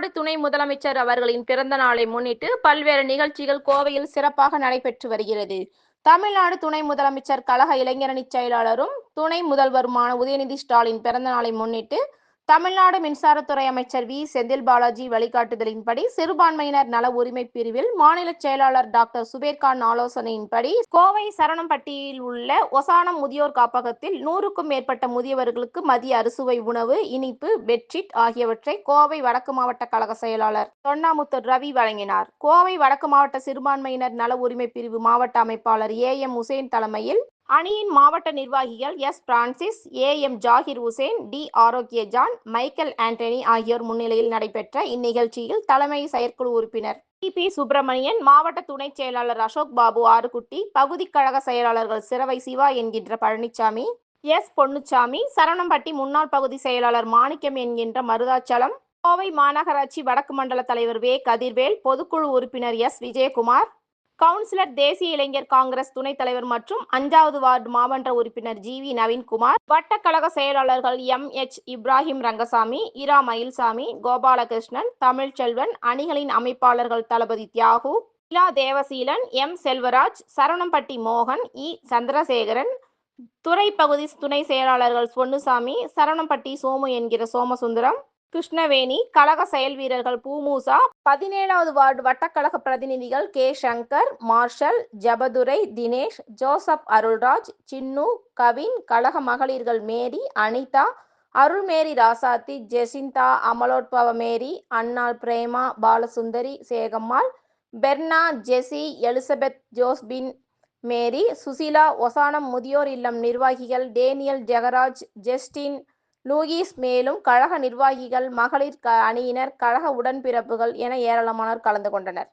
தமிழ்நாடு துணை முதலமைச்சர் அவர்களின் பிறந்த நாளை முன்னிட்டு பல்வேறு நிகழ்ச்சிகள் கோவையில் சிறப்பாக நடைபெற்று வருகிறது. தமிழ்நாடு துணை முதலமைச்சர் கழக இளைஞரணி செயலாளரும் துணை முதல்வருமான உதயநிதி ஸ்டாலின் பிறந்த நாளை முன்னிட்டு தமிழ்நாடு மின்சாரத்துறை அமைச்சர் வி. செந்தில் பாலாஜி வழிகாட்டுதலின்படி சிறுபான்மையினர் நல உரிமை பிரிவில் மாநில செயலாளர் டாக்டர் சுபேர்கான் ஆலோசனையின்படி கோவை சரணம்பட்டியில் உள்ள ஒசானம் முதியோர் காப்பகத்தில் நூறுக்கும் மேற்பட்ட முதியவர்களுக்கு மதிய அறுசுவை உணவு இனிப்பு பெட்ஷீட் ஆகியவற்றை கோவை வடக்கு மாவட்ட கழக செயலாளர் தொண்டாமுத்தூர் ரவி வழங்கினார். கோவை வடக்கு மாவட்ட சிறுபான்மையினர் நல உரிமை பிரிவு மாவட்ட அமைப்பாளர் ஏ. எம். உசேன் தலைமையில் அணியின் மாவட்ட நிர்வாகிகள் S. Francis A. M. Zakir Hussain T. Arokiya John Michael Antony ஆகியோர் முன்னிலையில் நடைபெற்ற இந்நிகழ்ச்சியில் தலைமை செயற்குழு உறுப்பினர் டி. பி. சுப்பிரமணியன் மாவட்ட துணை செயலாளர் அசோக் பாபு ஆறுகுட்டி பகுதி கழக செயலாளர்கள் சிறவை சிவா என்கின்ற பழனிசாமி எஸ். பொன்னுச்சாமி சரவணம்பட்டி முன்னாள் பகுதி செயலாளர் மாணிக்கம் என்கின்ற மருதாச்சலம் கோவை மாநகராட்சி வடக்கு மண்டல தலைவர் வே. கதிர்வேல் பொதுக்குழு உறுப்பினர் எஸ். விஜயகுமார் கவுன்சிலர் தேசிய இளைஞர் காங்கிரஸ் துணைத் தலைவர் மற்றும் அஞ்சாவது வார்டு மாமன்ற உறுப்பினர் ஜி வி நவீன்குமார் வட்டக்கழக செயலாளர்கள் எம் எச் இப்ராஹிம் ரங்கசாமி இரா மயில்சாமி கோபாலகிருஷ்ணன் தமிழ்ச்செல்வன் அணிகளின் அமைப்பாளர்கள் தளபதி தியாகு இலா தேவசீலன் எம் செல்வராஜ் சரவணம்பட்டி மோகன் இ சந்திரசேகரன் துறை பகுதி துணை செயலாளர்கள் பொன்னுசாமி சரவணம்பட்டி சோமு என்கிற சோமசுந்தரம் கிருஷ்ணவேணி கழக செயல் வீரர்கள் பூமூசா பதினேழாவது வார்டு வட்டக்கழக பிரதிநிதிகள் K. Shankar Marshal Jabadurai Dinesh Joseph Arulraj Chinnu Kavin கழக மகளிர்கள் மேரி அனிதா அருள்மேரி ராசாத்தி Jacintha Amalotbava Mary Annal Prema Balasundari Sekammal Berna Jessie Elizabeth Josephine Mary Susila Osanam முதியோர் இல்லம் நிர்வாகிகள் டேனியல் ஜெகராஜ் ஜெஸ்டின் லூயிஸ் மேலும் கழக நிர்வாகிகள் மகளிர் க அணியினர் கழக உடன்பிறப்புகள் என ஏராளமானோர் கலந்து கொண்டனர்.